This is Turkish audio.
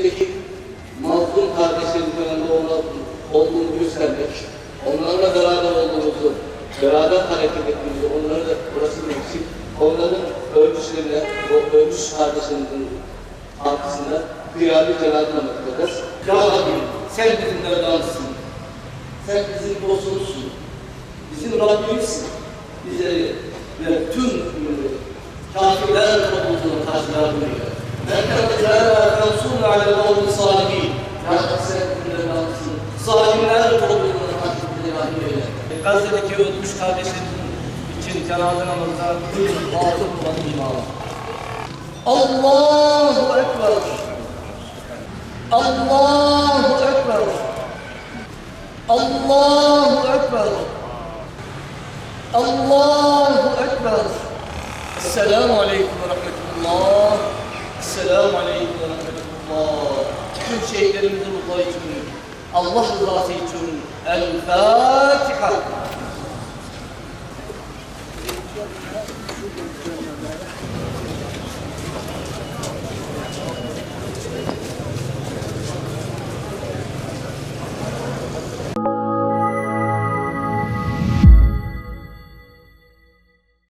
Filistin'deki mazlum kardeşlerimizin yanında olduğunu, olduğunu göstermek, onlarla beraber olduğumuzu, beraber hareket ettiğimizi, onları da burası eksik, onların örgüslerine, o örgüs kardeşlerimizin arkasında diyarlı Cenab-ı Hakk'tadız. Ya Rabbim sen bizim Mevlamızsın, sen bizim dostumuzsun, bizim Rabbimizsin. Bize ve tüm e, kafirler topluluğunu karşılar buyuruyor. Ben kadar Resulü aleyhi ve salihin. Ya sen bizim Mevlamızsın. Zalimler topluluğunu karşılar eyle. Gazze'deki ölmüş kardeşlerimizin için cenaze namazına bazı bulanı imama. Allahu Ekber. Allahu Ekber. Allahu Ekber. Allahu Ekber. Esselamu Aleyküm ve Rahmetullah. Esselamu Aleyküm ve Rahmetullah. Tüm şehitlerimizin ruhları için, Allah rızası için El Fatiha.